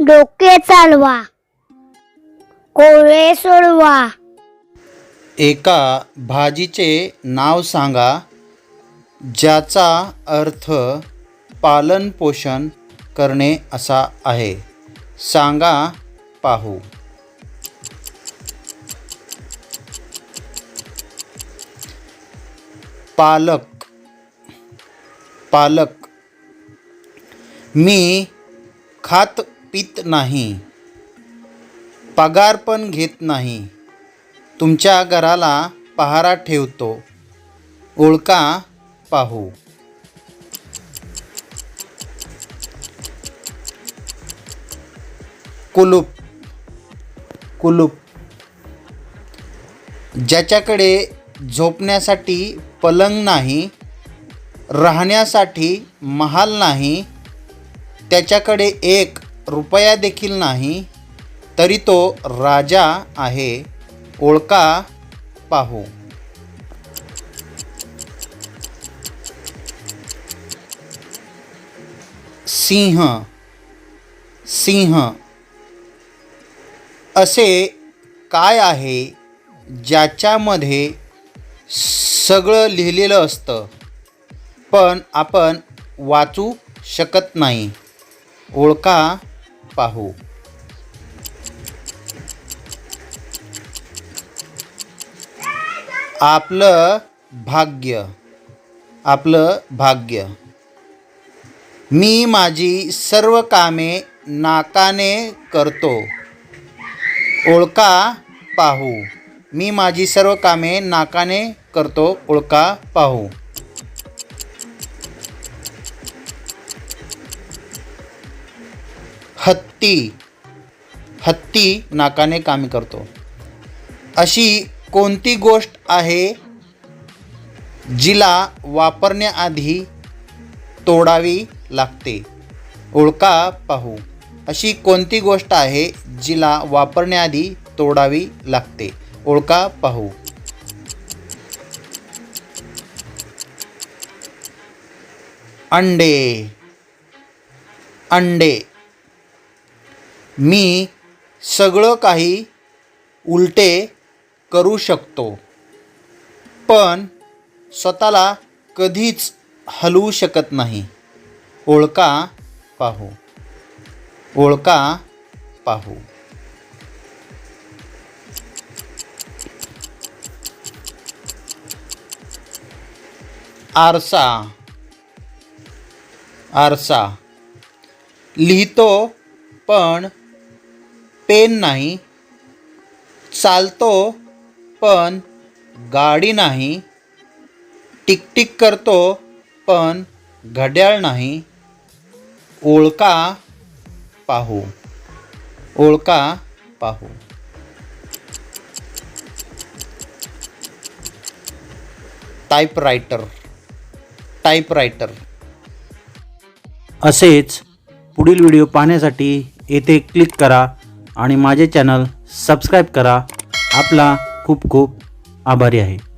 डोके चालवा. कोळे सोडवा. एका भाजीचे नाव सांगा ज्याचा अर्थ पालनपोषण करणे असा आहे. सांगा पाहू. पालक. पालक. मी खात पित नाही. पगार पण घेत नाही. तुमच्या घराला पहारा ठेवतो. ओळखा पाहू. कुलूप. कुलूप. ज्याच्याकडे झोपण्यासाठी पलंग नाही राहण्यासाठी महाल नाही त्याच्याकडे एक रुपया देखील नाही तरी तो राजा आहे. ओळखा पाहू. सिंह सिंह. असे काय आहे ज्याच्यामध्ये सगळं लिहिलेलं असतं पण आपण वाचू शकत नाही. ओळखा पाहू. आपलं भाग्य. आपलं भाग्य. मी माझी सर्व कामे नाकाने करतो. ओळखा पाहू. मी माझी सर्व कामे नाकाने करतो ओळखा पाहू. हत्ती हत्ती नाकाने कामे करतो. अशी कोणती गोष्ट आहे जिला वापरण्याआधी तोडावी लागते? ओळखा पाहू. अशी कोणती गोष्ट आहे जिला वापरण्याआधी तोडावी लागते? ओळखा पाहू. अंडे. अंडे. मी सगळं काही उलटे करू शकतो. पण स्वतःला कधीच हलवू शकत नाही. ओळखा पाहू. ओळखा पाहू. आरसा. आरसा. लिहितो पण पेन नाही चालतो पण गाडी नाही टिकटिक करतो पण घड्याळ नाही. ओळखा पाहू. ओळखा पाहू. टाईपरायटर टाईपरायटर असेच पुढील व्हिडिओ पाहण्यासाठी येथे क्लिक करा. आणि माझे चॅनल सबस्क्राईब करा. आपला खूप खूप आभारी आहे.